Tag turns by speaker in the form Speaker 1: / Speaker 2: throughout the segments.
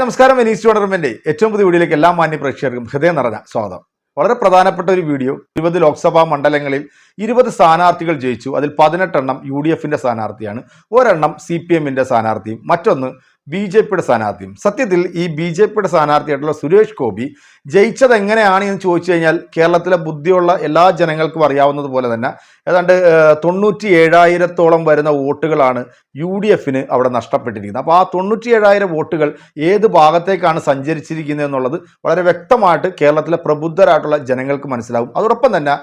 Speaker 1: നമസ്കാരം Venice tournament ഏറ്റവും പുതിയ വീഡിയോയിലേക്ക് എല്ലാ മാന്യ പ്രേക്ഷകർക്കും ഹൃദയം നിറഞ്ഞ സ്വാഗതം. വളരെ പ്രധാനപ്പെട്ട ഒരു വീഡിയോ ഇരുപത് ലോക്സഭാ മണ്ഡലങ്ങളിൽ ഇരുപത് സ്ഥാനാർത്ഥികൾ ജയിച്ചു. അതിൽ പതിനെട്ടെണ്ണം യു ഡി എഫിന്റെ സ്ഥാനാർത്ഥിയാണ്. ഒരെണ്ണം സി പി എമ്മിന്റെ സ്ഥാനാർത്ഥിയും മറ്റൊന്ന് ബി ജെ പിയുടെ സ്ഥാനാർത്ഥിയും. സത്യത്തിൽ ഈ ബി ജെ പിയുടെ സ്ഥാനാർത്ഥിയായിട്ടുള്ള സുരേഷ് ഗോപി ജയിച്ചത് എങ്ങനെയാണ് എന്ന് ചോദിച്ചു കഴിഞ്ഞാൽ കേരളത്തിലെ ബുദ്ധിയുള്ള എല്ലാ ജനങ്ങൾക്കും അറിയാവുന്നത് പോലെ തന്നെ ഏതാണ്ട് തൊണ്ണൂറ്റി ഏഴായിരത്തോളം വരുന്ന വോട്ടുകളാണ് യു ഡി എഫിന് അവിടെ നഷ്ടപ്പെട്ടിരിക്കുന്നത്. അപ്പോൾ ആ തൊണ്ണൂറ്റി ഏഴായിരം വോട്ടുകൾ ഏത് ഭാഗത്തേക്കാണ് സഞ്ചരിച്ചിരിക്കുന്നത് എന്നുള്ളത് വളരെ വ്യക്തമായിട്ട് കേരളത്തിലെ പ്രബുദ്ധരായിട്ടുള്ള ജനങ്ങൾക്ക് മനസ്സിലാവും. അതോടൊപ്പം തന്നെ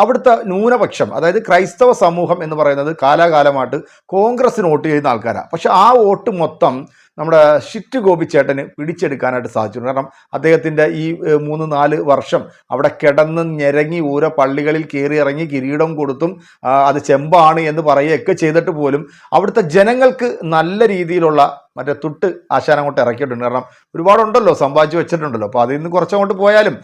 Speaker 1: അവിടുത്തെ ന്യൂനപക്ഷം അതായത് ക്രൈസ്തവ സമൂഹം എന്ന് പറയുന്നത് കാലാകാലമായിട്ട് കോൺഗ്രസിന് വോട്ട് ചെയ്യുന്ന ആൾക്കാരാണ് പക്ഷെ ആ വോട്ട് മൊത്തം നമ്മുടെ ഷിറ്റ് ഗോപി ചേട്ടന് പിടിച്ചെടുക്കാനായിട്ട് സാധിച്ചു കാരണം അദ്ദേഹത്തിന്റെ ഈ മൂന്ന് നാല് വർഷം അവിടെ കിടന്ന് ഞെരങ്ങി ഓരോ പള്ളികളിൽ കയറി ഇറങ്ങി കിരീടം കൊടുത്തും അത് ചെമ്പാണ് എന്ന് പറയുകയൊക്കെ ചെയ്തിട്ട് പോലും അവിടുത്തെ ജനങ്ങൾക്ക് നല്ല രീതിയിലുള്ള മറ്റേ തുട്ട് ആശാനം അങ്ങോട്ട് ഇറക്കിയിട്ടുണ്ട്. കാരണം ഒരുപാടുണ്ടല്ലോ സമ്പാദിച്ചു വെച്ചിട്ടുണ്ടല്ലോ. അപ്പോൾ അതിൽ നിന്ന് കുറച്ചങ്ങോട്ട് പോയാലും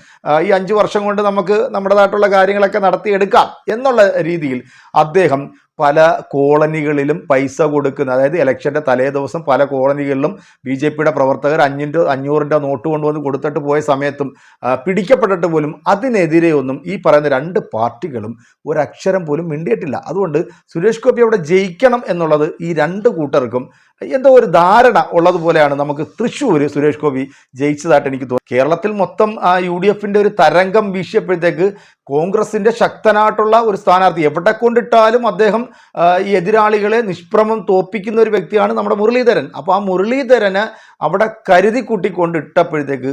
Speaker 1: ഈ അഞ്ച് വർഷം കൊണ്ട് നമുക്ക് നമ്മുടേതായിട്ടുള്ള കാര്യങ്ങളൊക്കെ നടത്തിയെടുക്കാം എന്നുള്ള രീതിയിൽ അദ്ദേഹം പല കോളനികളിലും പൈസ കൊടുക്കുന്ന അതായത് ഇലക്ഷന്റെ തലേ ദിവസം പല കോളനികളിലും ബി ജെ പിയുടെ പ്രവർത്തകർ അഞ്ഞിന്റെ അഞ്ഞൂറിന്റെ നോട്ട് കൊണ്ടുവന്ന് കൊടുത്തിട്ട് പോയ സമയത്തും പിടിക്കപ്പെട്ടിട്ട് പോലും അതിനെതിരെ ഒന്നും ഈ പറയുന്ന രണ്ട് പാർട്ടികളും ഒരക്ഷരം പോലും മിണ്ടിയിട്ടില്ല. അതുകൊണ്ട് സുരേഷ് ഗോപി അവിടെ ജയിക്കണം എന്നുള്ളത് ഈ രണ്ട് കൂട്ടർക്കും എന്തോ ഒരു ധാരണ ഉള്ളതുപോലെയാണ് നമുക്ക് തൃശ്ശൂർ സുരേഷ് ഗോപി ജയിച്ചതായിട്ട് എനിക്ക് തോന്നുന്നു കേരളത്തിൽ മൊത്തം ആ യു ഡി എഫിന്റെ ഒരു തരംഗം വീശിയപ്പോഴത്തേക്ക് കോൺഗ്രസിന്റെ ശക്തനായിട്ടുള്ള ഒരു സ്ഥാനാർത്ഥി എവിടെ കൊണ്ടിട്ടാലും അദ്ദേഹം ഈ എതിരാളികളെ നിഷ്പ്രമം തോപ്പിക്കുന്ന ഒരു വ്യക്തിയാണ് നമ്മുടെ മുരളീധരൻ. അപ്പോൾ ആ മുരളീധരനെ അവിടെ കരുതി കൂട്ടിക്കൊണ്ട് ഇട്ടപ്പോഴത്തേക്ക്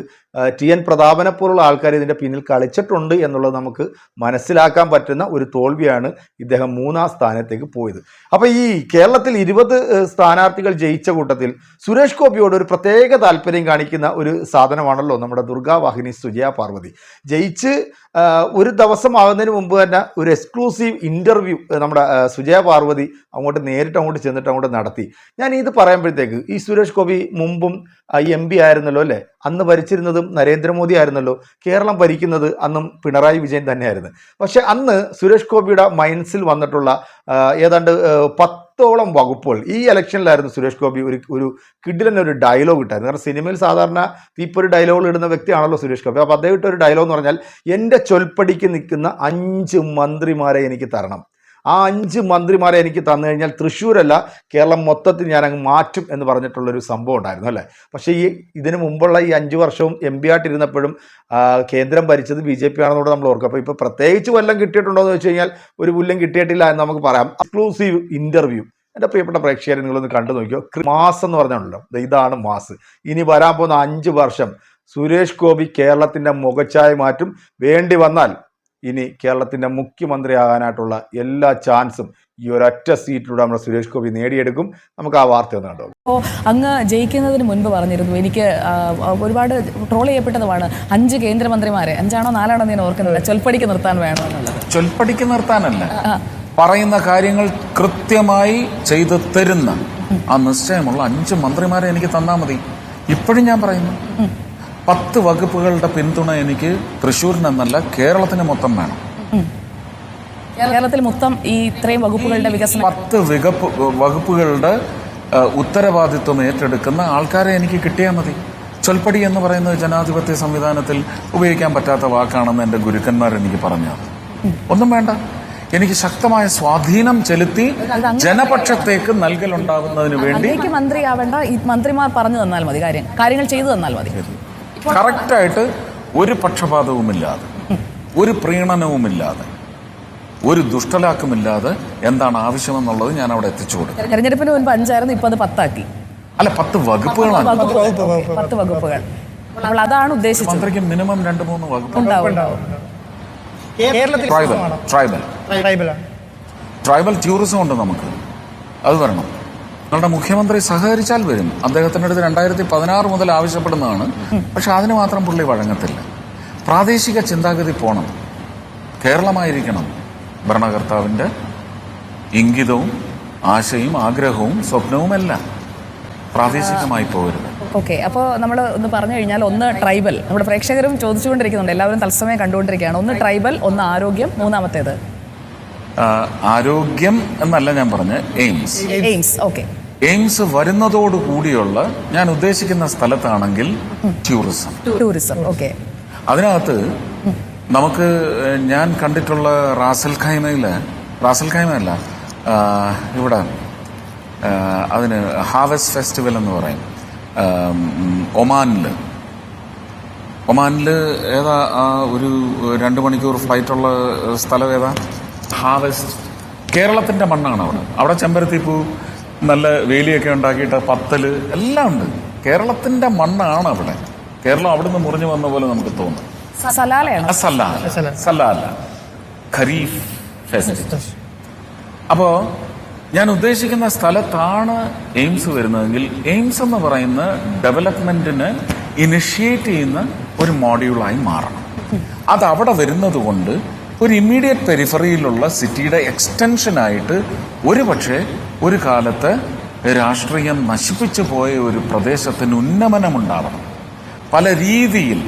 Speaker 1: ടി എൻ പ്രതാപനെ പോലുള്ള ആൾക്കാർ ഇതിന്റെ പിന്നിൽ കളിച്ചിട്ടുണ്ട് എന്നുള്ളത് നമുക്ക് മനസ്സിലാക്കാൻ പറ്റുന്ന ഒരു തോൽവിയാണ് ഇദ്ദേഹം മൂന്നാം സ്ഥാനത്തേക്ക് പോയത്. അപ്പോൾ ഈ കേരളത്തിൽ ഇരുപത് സ്ഥാനാർത്ഥികൾ ജയിച്ച കൂട്ടത്തിൽ സുരേഷ് ഗോപിയോട് ഒരു പ്രത്യേക താല്പര്യം കാണിക്കുന്ന ഒരു സാധനമാണല്ലോ നമ്മുടെ ദുർഗാവാഹിനി സുജയ പാർവതി. ജയിച്ച് ഒരു ദിവസം ആകുന്നതിന് മുമ്പ് തന്നെ ഒരു എക്സ്ക്ലൂസീവ് ഇന്റർവ്യൂ നമ്മുടെ സുജയ പാർവതി അങ്ങോട്ട് നേരിട്ട് അങ്ങോട്ട് ചെന്നിട്ട് അങ്ങോട്ട് നടത്തി. ഞാൻ ഇത് പറയുമ്പോഴത്തേക്ക് ഈ സുരേഷ് ഗോപി മുമ്പും എം പി ആയിരുന്നല്ലോ അല്ലേ? അന്ന് ഭരിച്ചിരുന്നതും നരേന്ദ്രമോദി ആയിരുന്നല്ലോ. കേരളം ഭരിക്കുന്നത് അന്നും പിണറായി വിജയൻ തന്നെയായിരുന്നു. പക്ഷെ അന്ന് സുരേഷ് ഗോപിയുടെ മൈൻഡ്സിൽ വന്നിട്ടുള്ള ഏതാണ്ട് പത്തോളം വകുപ്പുകൾ ഈ ഇലക്ഷനിലായിരുന്നു സുരേഷ് ഗോപി ഒരു ഒരു കിഡിലൻ ഒരു ഡയലോഗ് ഇട്ടായിരുന്നു. കാരണം സിനിമയിൽ സാധാരണ തീപ്പൊരു ഡയലോഗ് ഇടുന്ന വ്യക്തിയാണല്ലോ സുരേഷ് ഗോപി. അപ്പോൾ അദ്ദേഹം ഇട്ട ഒരു ഡയലോഗ് എന്ന് പറഞ്ഞാൽ എന്റെ ചൊൽപ്പടിക്ക് നിൽക്കുന്ന അഞ്ച് മന്ത്രിമാരെ എനിക്ക് തരണം. ആ അഞ്ച് മന്ത്രിമാരെ എനിക്ക് തന്നു കഴിഞ്ഞാൽ തൃശ്ശൂരല്ല കേരളം മൊത്തത്തിൽ ഞാൻ അങ്ങ് മാറ്റും എന്ന് പറഞ്ഞിട്ടുള്ളൊരു സംഭവം ഉണ്ടായിരുന്നു അല്ലേ? പക്ഷേ ഈ ഇതിനു മുമ്പുള്ള ഈ അഞ്ച് വർഷവും എം പി ആയിട്ടിരുന്നപ്പോഴും കേന്ദ്രം ഭരിച്ചത് ബി ജെ പി ആണെന്നോട് നമ്മൾ ഓർക്കും. അപ്പോൾ ഇപ്പോൾ പ്രത്യേകിച്ച് വല്ലതും കിട്ടിയിട്ടുണ്ടോ എന്ന് വെച്ച് കഴിഞ്ഞാൽ ഒരു പുല്ലും കിട്ടിയിട്ടില്ല എന്ന് നമുക്ക് പറയാം. എക്സ്ക്ലൂസീവ് ഇന്റർവ്യൂ എന്റെ പ്രിയപ്പെട്ട പ്രേക്ഷകരെ നിങ്ങളൊന്ന് കണ്ടു നോക്കിയോ? മാസ് എന്ന് പറഞ്ഞാണല്ലോ. ദേ ഇതാണ് മാസ്. ഇനി വരാൻ പോകുന്ന അഞ്ച് വർഷം. സുരേഷ് ഗോപി കേരളത്തിന്റെ മുഖച്ഛായ മാറ്റും. വേണ്ടി വന്നാൽ ഇനി കേരളത്തിന്റെ മുഖ്യമന്ത്രിയാകാനായിട്ടുള്ള എല്ലാ ചാൻസും ഈ ഒരൊറ്റ സീറ്റിലൂടെ നമ്മുടെ സുരേഷ് ഗോപി നേടിയെടുക്കും. നമുക്ക് ആ വാർത്ത ഒന്ന് കണ്ടോ
Speaker 2: അപ്പോൾ അങ്ങ് ജയിക്കുന്നതിന് മുൻപ് പറഞ്ഞിരുന്നു. എനിക്ക് ഒരുപാട് ട്രോൾ ചെയ്യപ്പെട്ടതുമാണ് അഞ്ച് കേന്ദ്രമന്ത്രിമാരെ. അഞ്ചാണോ നാലാണോ ഞാൻ ഓർക്കുന്നില്ല. ചൊൽപ്പടിക്ക് നിർത്താൻ വേണം.
Speaker 3: ചൊൽപ്പടിക്ക് നിർത്താനല്ല. പറയുന്ന കാര്യങ്ങൾ കൃത്യമായി ചെയ്തു തരുന്ന ആ നിശ്ചയമുള്ള അഞ്ച് മന്ത്രിമാരെ എനിക്ക് തന്നാൽ മതി. ഇപ്പോഴും ഞാൻ പറയുന്നു. പത്ത് വകുപ്പുകളുടെ പിന്തുണ എനിക്ക് തൃശ്ശൂരിനെന്നല്ല കേരളത്തിന് മൊത്തം വേണം.
Speaker 2: കേരളത്തിൽ മൊത്തം ഈ ഇത്രയും വകുപ്പുകളുടെ വികസനം.
Speaker 3: പത്ത് വികപ്പ് വകുപ്പുകളുടെ ഉത്തരവാദിത്വം ഏറ്റെടുക്കുന്ന ആൾക്കാരെ എനിക്ക് കിട്ടിയാൽ മതി. ചൊൽപ്പടി എന്ന് പറയുന്നത് ജനാധിപത്യ സംവിധാനത്തിൽ ഉപയോഗിക്കാൻ പറ്റാത്ത വാക്കാണെന്ന് എന്റെ ഗുരുക്കന്മാർ എനിക്ക് പറഞ്ഞു ഒന്നും വേണ്ട. എനിക്ക് ശക്തമായ സ്വാധീനം ചെലുത്തി ജനപക്ഷത്തേക്ക് നൽകലുണ്ടാകുന്നതിന് വേണ്ടി
Speaker 2: മന്ത്രിയാവേണ്ട. ഈ മന്ത്രിമാർ പറഞ്ഞു തന്നാൽ മതി കാര്യം. കാര്യങ്ങൾ ചെയ്തു തന്നാൽ മതി.
Speaker 3: കറക്റ്റായിട്ട് ഒരു പക്ഷപാതവുമില്ലാതെ ഒരു പ്രീണനവുമില്ലാതെ ഒരു ദുഷ്ടലാക്കുമില്ലാതെ എന്താണ് ആവശ്യമെന്നുള്ളത് ഞാൻ അവിടെ എത്തിച്ചു കൊടുക്കും
Speaker 2: തെരഞ്ഞെടുപ്പിന് മുൻപ് അഞ്ചായിരുന്നു ഇപ്പൊ അത് പത്താക്കി.
Speaker 3: അല്ല പത്ത് വകുപ്പുകളാണ്.
Speaker 2: പത്ത് വകുപ്പുകൾ അതാണ് ഉദ്ദേശിച്ചത്.
Speaker 3: മന്ത്രിക്ക് മിനിമം രണ്ട് മൂന്ന് വകുപ്പ് ട്രൈബൽ ട്രൈബൽ ടൂറിസം ഉണ്ട് നമുക്ക്. അത് വരണം. നിങ്ങളുടെ മുഖ്യമന്ത്രി സഹകരിച്ചാൽ വരും. അദ്ദേഹത്തിന്റെ അടുത്ത് രണ്ടായിരത്തി പതിനാറ് മുതൽ ആവശ്യപ്പെടുന്നതാണ്. പക്ഷെ അതിന് മാത്രം പുള്ളി വഴങ്ങത്തില്ല. പ്രാദേശിക ചിന്താഗതി പോണം. കേരളമായിരിക്കണം ഭരണകർത്താവിന്റെ ഇംഗിതവും ആശയും ആഗ്രഹവും സ്വപ്നവുമെല്ലാം പ്രാദേശികമായി പോകരുത്
Speaker 2: ഓക്കെ അപ്പോൾ നമ്മൾ ഒന്ന് പറഞ്ഞു കഴിഞ്ഞാൽ ഒന്ന് ട്രൈബൽ. നമ്മുടെ പ്രേക്ഷകരും ചോദിച്ചുകൊണ്ടിരിക്കുന്നുണ്ട്. എല്ലാവരും തത്സമയം കണ്ടുകൊണ്ടിരിക്കുകയാണ്. ഒന്ന് ട്രൈബൽ ഒന്ന് ആരോഗ്യം മൂന്നാമത്തേത്.
Speaker 3: ആരോഗ്യം എന്നല്ല ഞാൻ പറഞ്ഞ എയിംസ്.
Speaker 2: AIIMS okay.
Speaker 3: എയിംസ് വരുന്നതോടുകൂടിയുള്ള ഞാൻ ഉദ്ദേശിക്കുന്ന സ്ഥലത്താണെങ്കിൽ ടൂറിസം.
Speaker 2: Tourism okay.
Speaker 3: അതിനകത്ത് നമുക്ക് ഞാൻ കണ്ടിട്ടുള്ള റാസൽ ഖൈമയിൽ റാസൽ ഖൈമയല്ല ഇവിടെ അതിന് ഹാവസ്റ്റ് ഫെസ്റ്റിവൽ എന്ന് പറയും. ഒമാനിൽ. ഒമാനിൽ ഏതാ ഒരു രണ്ട് മണിക്കൂർ ഫ്ലൈറ്റുള്ള സ്ഥലം ഏതാ? ഹാവസ്റ്റ് കേരളത്തിന്റെ മണ്ണാണ് അവിടെ. അവിടെ ചെമ്പരത്തിപ്പൂ നല്ല വേലിയൊക്കെ ഉണ്ടാക്കിയിട്ട് പത്തൽ എല്ലാം ഉണ്ട്. കേരളത്തിന്റെ മണ്ണാണ് അവിടെ. കേരളം അവിടുന്ന് മുറിഞ്ഞു വന്ന പോലെ നമുക്ക് തോന്നും.
Speaker 2: സലാലയാണ്?
Speaker 3: സല്ല. ഖരീഫ് ഫെസ്റ്റ്. അപ്പോ ഞാൻ ഉദ്ദേശിക്കുന്ന സ്ഥലത്താണ് എയിംസ് വരുന്നതെങ്കിൽ എയിംസ് എന്ന് പറയുന്ന ഡെവലപ്മെന്റിന് ഇനിഷ്യേറ്റ് ചെയ്യുന്ന ഒരു മോഡ്യൂളായി മാറണം. അത് അവിടെ വരുന്നത് കൊണ്ട് ഒരു ഇമ്മീഡിയറ്റ് പെരിഫറിയിലുള്ള സിറ്റിയുടെ എക്സ്റ്റൻഷനായിട്ട് ഒരു പക്ഷേ ഒരു കാലത്ത് രാഷ്ട്രീയം നശിപ്പിച്ചു പോയ ഒരു പ്രദേശത്തിന് ഉന്നമനമുണ്ടാവണം. പല രീതിയിൽ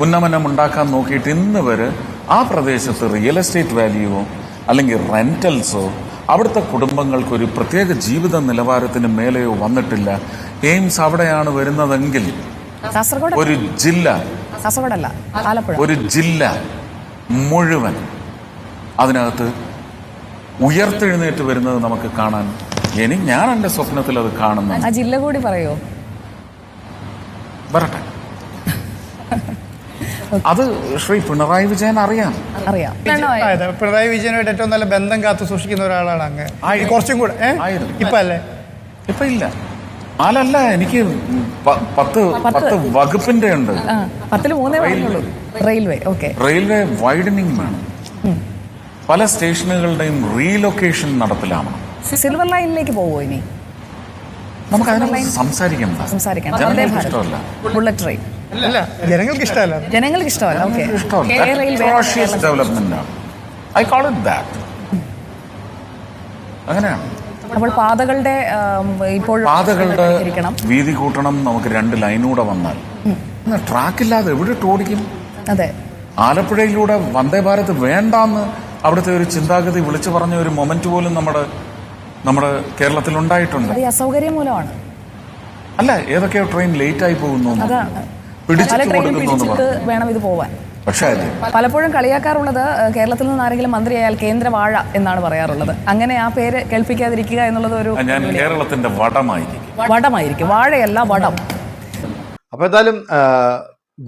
Speaker 3: ഉന്നമനമുണ്ടാക്കാൻ നോക്കിയിട്ട് ഇന്ന് വരെ ആ പ്രദേശത്ത് റിയൽ എസ്റ്റേറ്റ് വാല്യൂവോ അല്ലെങ്കിൽ റെന്റൽസോ അവിടുത്തെ കുടുംബങ്ങൾക്ക് ഒരു പ്രത്യേക ജീവിത നിലവാരത്തിന് മേലെയോ വന്നിട്ടില്ല. എയിംസ് അവിടെയാണ് വരുന്നതെങ്കിൽ ഒരു ജില്ല ഒരു ജില്ല മുഴുവൻ അതിനകത്ത് ഉയർത്തെഴുന്നേറ്റ് വരുന്നത് നമുക്ക് കാണാൻ ഇനി ഞാൻ എന്റെ സ്വപ്നത്തിൽ അത് കാണുന്നു
Speaker 2: ആ ജില്ല കൂടി പറയോ?
Speaker 3: വരട്ടെ. അത് ശ്രീ പിണറായി വിജയൻ അറിയാം.
Speaker 2: അറിയാം.
Speaker 4: പിണറായി വിജയനുമായിട്ട് ഏറ്റവും നല്ല ബന്ധം കാത്തു സൂക്ഷിക്കുന്ന ഒരാളാണ് അങ്ങ്. കുറച്ചും കൂടെ
Speaker 3: ഇപ്പല്ലേ
Speaker 4: ഇപ്പൊ അല്ലേ
Speaker 3: ഇപ്പൊ ഇല്ല. നാലല്ല എനിക്ക് പത്ത് പത്ത്. വകുപ്പിന്റെ ഉണ്ട്.
Speaker 2: പത്തിൽ മൂന്നേ റെയിൽവേ. ഓക്കെ.
Speaker 3: റെയിൽവേ വൈഡനിങ് വേണം. പല സ്റ്റേഷനുകളുടെയും റീലൊക്കേഷൻ നടപ്പിലാണ്
Speaker 2: സിൽവർ ലൈനിലേക്ക് പോവോ ഇനി?
Speaker 3: നമുക്ക് സംസാരിക്കാം സംസാരിക്കണ്ട.
Speaker 2: സംസാരിക്കണം.
Speaker 3: ജനങ്ങൾക്ക് ഇഷ്ടമല്ല.
Speaker 2: ബുള്ളറ്റ് ട്രെയിൻ
Speaker 4: അല്ല ജനങ്ങൾക്ക് ഇഷ്ടമല്ല.
Speaker 2: ജനങ്ങൾക്ക് ഇഷ്ടമല്ല ഓക്കെ.
Speaker 3: ഡെവലപ്മെന്റ് ആണ് ഐ കോൾ ഇറ്റ് ദാറ്റ് അങ്ങനെയാണ്.
Speaker 2: അപ്പോൾ പാതകളുടെ ഇപ്പോൾ
Speaker 3: പാതകളുടെ വീതി കൂട്ടണം നമുക്ക് രണ്ട് ലൈനൂടെ വന്നാൽ. ട്രാക്കില്ലാതെ എവിടെ ഓടിക്കും
Speaker 2: അതെ.
Speaker 3: ആലപ്പുഴയിലൂടെ വന്ദേ ഭാരത് വേണ്ടാന്ന് അവിടുത്തെ ഒരു ചിന്താഗതി വിളിച്ചു പറഞ്ഞ ഒരു മൊമെന്റ് പോലും നമ്മുടെ നമ്മുടെ കേരളത്തിൽ ഉണ്ടായിട്ടുണ്ട്.
Speaker 2: അസൗകര്യം മൂലമാണ്.
Speaker 3: അല്ല ഏതൊക്കെയോ ട്രെയിൻ ലേറ്റ് ആയി പോകുന്നു.
Speaker 2: പിടിച്ചു
Speaker 3: കൊടുക്കുന്നു
Speaker 2: വേണം ഇത് പോവാൻ.
Speaker 3: പക്ഷേ
Speaker 2: പലപ്പോഴും കളിയാക്കാറുള്ളത് കേരളത്തിൽ നിന്ന് ആരെങ്കിലും മന്ത്രിയായാൽ കേന്ദ്ര വാഴ എന്നാണ് പറയാറുള്ളത്. അങ്ങനെ ആ പേര് കേൾപ്പിക്കാതിരിക്കുക എന്നുള്ളത് ഒരു
Speaker 3: ഞാൻ കേരളത്തിന്റെ വടമായിരിക്കും.
Speaker 2: വടമായിരിക്കും. വാഴയല്ല വടം.
Speaker 1: അപ്പോൾ എന്തായാലും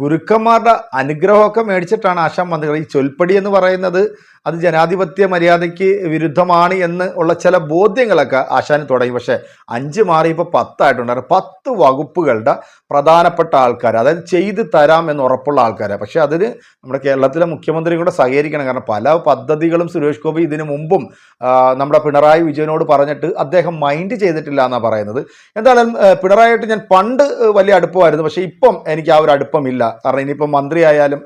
Speaker 1: ഗുരുക്കന്മാരുടെ അനുഗ്രഹമൊക്കെ മേടിച്ചിട്ടാണ് ആശാൻ മന്ത്രികൾ ഈ ചൊൽപ്പടി എന്ന് പറയുന്നത്. അത് ജനാധിപത്യ മര്യാദയ്ക്ക് വിരുദ്ധമാണ് എന്ന് ഉള്ള ചില ബോധ്യങ്ങളൊക്കെ ആശാന് തുടങ്ങി. പക്ഷേ അഞ്ച് മാറി ഇപ്പോൾ പത്തായിട്ടുണ്ടായിരുന്നു പത്ത് വകുപ്പുകളുടെ പ്രധാനപ്പെട്ട ആൾക്കാർ അതായത് ചെയ്ത് തരാം എന്ന് ഉറപ്പുള്ള ആൾക്കാരാണ് പക്ഷേ അതിന് നമ്മുടെ കേരളത്തിലെ മുഖ്യമന്ത്രി കൂടെ സഹകരിക്കണം. കാരണം പല പദ്ധതികളും സുരേഷ് ഗോപി ഇതിനു മുമ്പും നമ്മുടെ പിണറായി വിജയനോട് പറഞ്ഞിട്ട് അദ്ദേഹം മൈൻഡ് ചെയ്തിട്ടില്ല എന്നാണ് പറയുന്നത്. എന്തായാലും പിണറായിട്ട് ഞാൻ പണ്ട് വലിയ അടുപ്പമായിരുന്നു. പക്ഷേ ഇപ്പം എനിക്ക് ആ ഒരു അടുപ്പമില്ല. കാരണം ഇനിയിപ്പം മന്ത്രി ആയാലും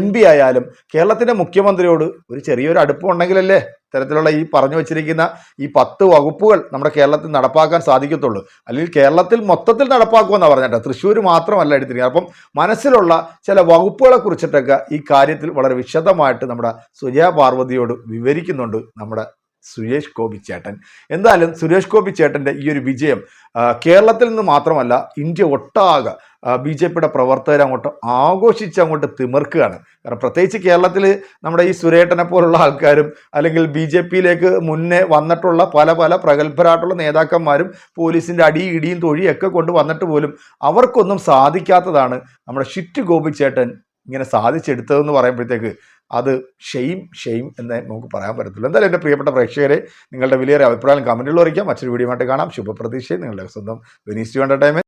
Speaker 1: എം ആയാലും കേരളത്തിന്റെ മുഖ്യമന്ത്രിയോട് ഒരു ചെറിയൊരു അടുപ്പം ഉണ്ടെങ്കിലല്ലേ ഇത്തരത്തിലുള്ള ഈ പറഞ്ഞു വച്ചിരിക്കുന്ന ഈ പത്ത് വകുപ്പുകൾ നമ്മുടെ കേരളത്തിൽ നടപ്പാക്കാൻ സാധിക്കത്തുള്ളൂ. അല്ലെങ്കിൽ കേരളത്തിൽ മൊത്തത്തിൽ നടപ്പാക്കുമെന്നാണ് പറഞ്ഞിട്ട് തൃശ്ശൂർ മാത്രമല്ല എടുത്തിരിക്കുന്നത്. അപ്പം മനസ്സിലുള്ള ചില വകുപ്പുകളെ കുറിച്ചിട്ടൊക്കെ ഈ കാര്യത്തിൽ വളരെ വിശദമായിട്ട് നമ്മുടെ സുജയ പാർവതിയോട് വിവരിക്കുന്നുണ്ട് നമ്മുടെ സുരേഷ് ഗോപി ചേട്ടൻ എന്തായാലും സുരേഷ് ഗോപി ചേട്ടന്റെ ഈ ഒരു വിജയം കേരളത്തിൽ നിന്ന് മാത്രമല്ല ഇന്ത്യ ഒട്ടാകെ ബി ജെ പിയുടെ പ്രവർത്തകർ അങ്ങോട്ട് ആഘോഷിച്ച് അങ്ങോട്ട് തിമിർക്കുകയാണ്. കാരണം പ്രത്യേകിച്ച് കേരളത്തിൽ നമ്മുടെ ഈ സുരേട്ടനെ പോലുള്ള ആൾക്കാരും അല്ലെങ്കിൽ ബി ജെ പിയിലേക്ക് മുന്നേ വന്നിട്ടുള്ള പല പല പ്രഗത്ഭരായിട്ടുള്ള നേതാക്കന്മാരും പോലീസിന്റെ അടി ഇടിയും തൊഴിയൊക്കെ കൊണ്ട് വന്നിട്ട് പോലും അവർക്കൊന്നും സാധിക്കാത്തതാണ് നമ്മുടെ ഷിറ്റ് ഗോപിച്ചേട്ടൻ ഇങ്ങനെ സാധിച്ചെടുത്തതെന്ന് പറയുമ്പോഴത്തേക്ക് അത് ഷെയിം ഷെയിം എന്ന് നമുക്ക് പറയാൻ പറ്റത്തില്ല. എന്തായാലും എന്റെ പ്രിയപ്പെട്ട പ്രേക്ഷകരെ നിങ്ങളുടെ വിലയേറെ അഭിപ്രായം കമന്റുകൾ അറിയിക്കാം. മറ്റൊരു വീഡിയോ ആയിട്ട് കാണാം. ശുഭപ്രതീക്ഷയും നിങ്ങളുടെ സ്വന്തം വിനീസ് ടു എന്റർടൈൻമെന്റ്